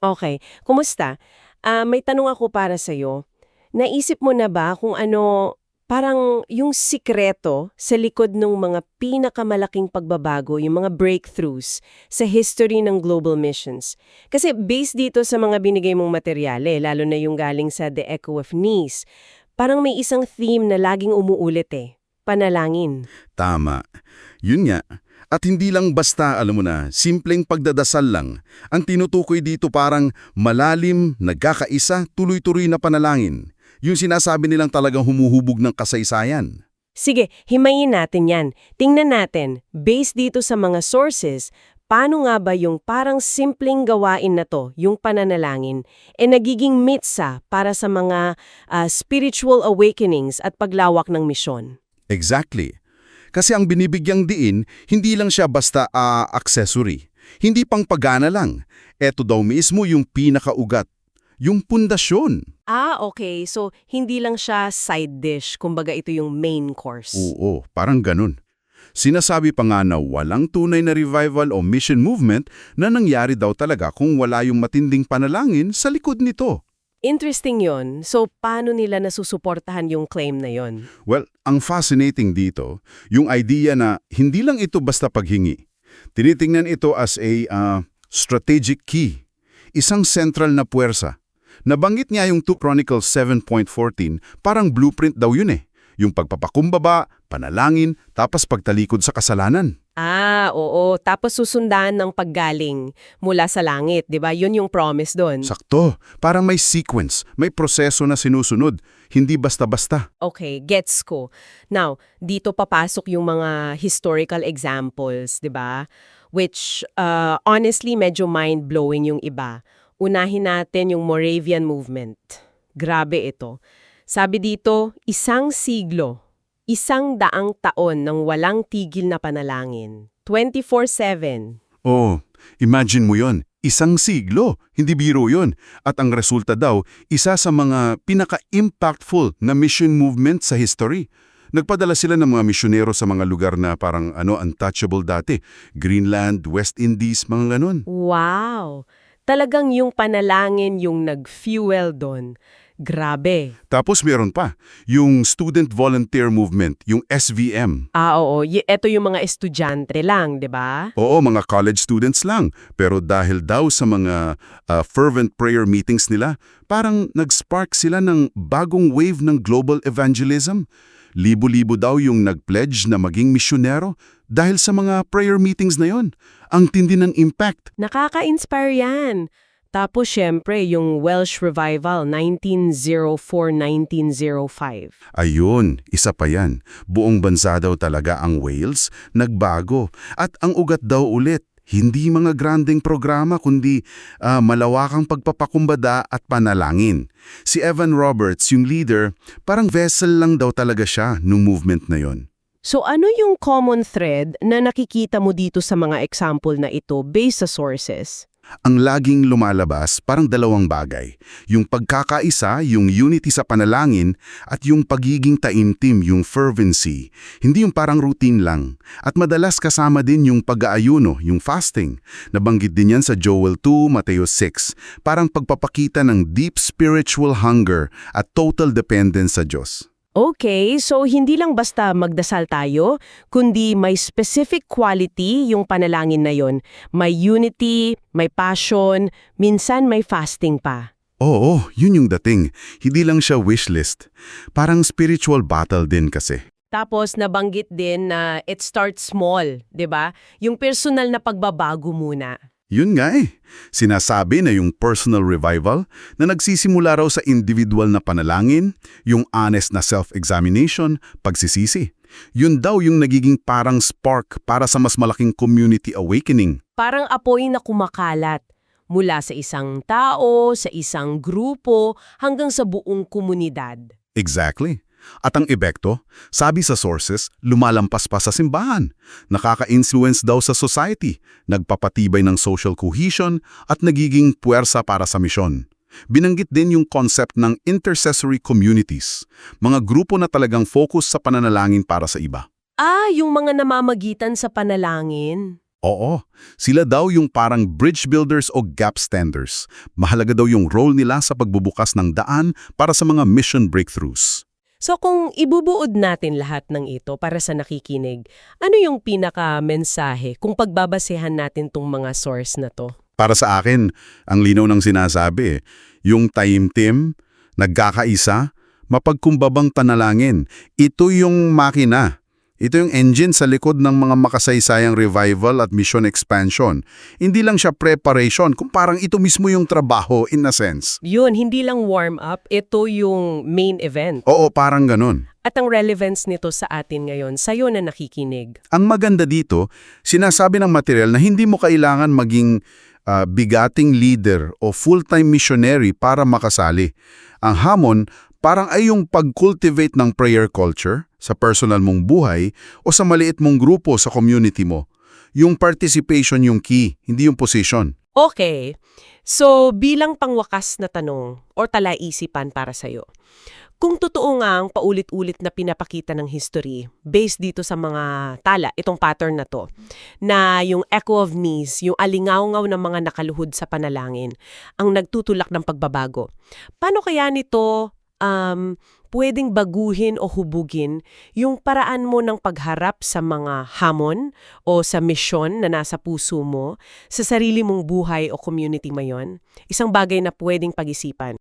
Okay. Kumusta? Ah, may tanong ako para sa'yo. Naisip mo na ba kung ano, parang yung sikreto sa likod ng mga pinakamalaking pagbabago, yung mga breakthroughs sa history ng global missions? Kasi based dito sa mga binigay mong materyale, lalo na yung galing sa The Echo of Nice, parang may isang theme na laging umuulit eh. Panalangin. Tama. Yun nga. At hindi lang basta, alam mo na, simpleng pagdadasal lang. Ang tinutukoy dito parang malalim, nagkakaisa, tuloy-tuloy na panalangin. Yung sinasabi nilang talagang humuhubog ng kasaysayan. Sige, himayin natin yan. Tingnan natin, based dito sa mga sources, paano nga ba yung parang simpleng gawain na to, yung pananalangin, e nagiging mitsa para sa mga ah, spiritual awakenings at paglawak ng misyon? Exactly. Kasi ang binibigyang diin, hindi lang siya basta ah, accessory. Hindi pang pagana lang. Eto daw mismo yung pinakaugat. Yung pundasyon. Ah, okay. So, hindi lang siya side dish, kumbaga ito yung main course. Oo, parang ganun. Sinasabi pa nga na walang tunay na revival o mission movement na nangyari daw talaga kung wala yung matinding panalangin sa likod nito. Interesting yon. So, paano nila nasusuportahan yung claim na yon? Well, ang fascinating dito, yung idea na hindi lang ito basta paghingi. Tinitingnan ito as a ah, strategic key, isang central na puwersa. Nabanggit niya yung 2 Chronicles 7.14, parang blueprint daw yun eh. Yung pagpapakumbaba, panalangin, tapos pagtalikod sa kasalanan. Ah, oo. Tapos susundan ng paggaling mula sa langit, di ba? Yun yung promise doon. Sakto, parang may sequence, may proseso na sinusunod, hindi basta-basta. Okay, gets ko. Now, dito papasok yung mga historical examples, 'di ba? Which uh, honestly medyo mind-blowing yung iba. Unahin natin yung Moravian movement. Grabe ito. Sabi dito, isang siglo, isang daang taon ng walang tigil na panalangin. 24-7. Oh, imagine mo yon. Isang siglo, hindi biro yon. At ang resulta daw, isa sa mga pinaka-impactful na mission movement sa history. Nagpadala sila ng mga misyonero sa mga lugar na parang ano untouchable dati. Greenland, West Indies, mga ganon. Wow! Talagang yung panalangin yung nag-fuel doon. Grabe. Tapos meron pa, yung Student Volunteer Movement, yung SVM. Ah, oo. Y- eto yung mga estudyante lang, di ba? Oo, mga college students lang. Pero dahil daw sa mga uh, fervent prayer meetings nila, parang nag-spark sila ng bagong wave ng global evangelism. Libo-libo daw yung nag-pledge na maging misyonero dahil sa mga prayer meetings na yon. Ang tindi ng impact. Nakaka-inspire yan. Tapos, syempre, yung Welsh Revival, 1904-1905. Ayun, isa pa yan. Buong bansa daw talaga ang Wales, nagbago. At ang ugat daw ulit, hindi mga granding programa kundi ah, malawakang pagpapakumbada at panalangin. Si Evan Roberts, yung leader, parang vessel lang daw talaga siya nung movement na yon. So, ano yung common thread na nakikita mo dito sa mga example na ito based sa sources? Ang laging lumalabas parang dalawang bagay. Yung pagkakaisa, yung unity sa panalangin, at yung pagiging taimtim, yung fervency. Hindi yung parang routine lang. At madalas kasama din yung pag-aayuno, yung fasting. Nabanggit din yan sa Joel 2, Mateo 6. Parang pagpapakita ng deep spiritual hunger at total dependence sa Diyos. Okay, so hindi lang basta magdasal tayo, kundi may specific quality yung panalangin na yon. May unity, may passion, minsan may fasting pa. Oo, yun yung dating. Hindi lang siya wishlist. Parang spiritual battle din kasi. Tapos nabanggit din na it starts small, 'di ba? Yung personal na pagbabago muna. Yun nga eh. Sinasabi na yung personal revival na nagsisimula raw sa individual na panalangin, yung honest na self-examination, pagsisisi. Yun daw yung nagiging parang spark para sa mas malaking community awakening. Parang apoy na kumakalat mula sa isang tao, sa isang grupo, hanggang sa buong komunidad. Exactly. At ang epekto, sabi sa sources, lumalampas pa sa simbahan. Nakaka-influence daw sa society, nagpapatibay ng social cohesion at nagiging puwersa para sa misyon. Binanggit din yung concept ng intercessory communities, mga grupo na talagang focus sa pananalangin para sa iba. Ah, yung mga namamagitan sa panalangin. Oo, sila daw yung parang bridge builders o gap standers. Mahalaga daw yung role nila sa pagbubukas ng daan para sa mga mission breakthroughs. So kung ibubuod natin lahat ng ito para sa nakikinig, ano yung pinaka-mensahe kung pagbabasehan natin tong mga source na to? Para sa akin, ang linaw ng sinasabi, yung taimtim, nagkakaisa, mapagkumbabang panalangin. Ito yung makina. Ito yung engine sa likod ng mga makasaysayang revival at mission expansion. Hindi lang siya preparation, kung parang ito mismo yung trabaho in a sense. Yun, hindi lang warm-up, ito yung main event. Oo, parang ganun. At ang relevance nito sa atin ngayon, sa'yo na nakikinig. Ang maganda dito, sinasabi ng material na hindi mo kailangan maging ah, bigating leader o full-time missionary para makasali. Ang hamon, parang ay yung pag-cultivate ng prayer culture sa personal mong buhay o sa maliit mong grupo sa community mo. Yung participation yung key, hindi yung position. Okay. So, bilang pangwakas na tanong or talaisipan para sa'yo, kung totoo nga ang paulit-ulit na pinapakita ng history based dito sa mga tala, itong pattern na to, na yung echo of knees, yung alingaw-ngaw ng mga nakaluhod sa panalangin, ang nagtutulak ng pagbabago. Paano kaya nito um, pwedeng baguhin o hubugin yung paraan mo ng pagharap sa mga hamon o sa misyon na nasa puso mo, sa sarili mong buhay o community mayon? Isang bagay na pwedeng pag-isipan.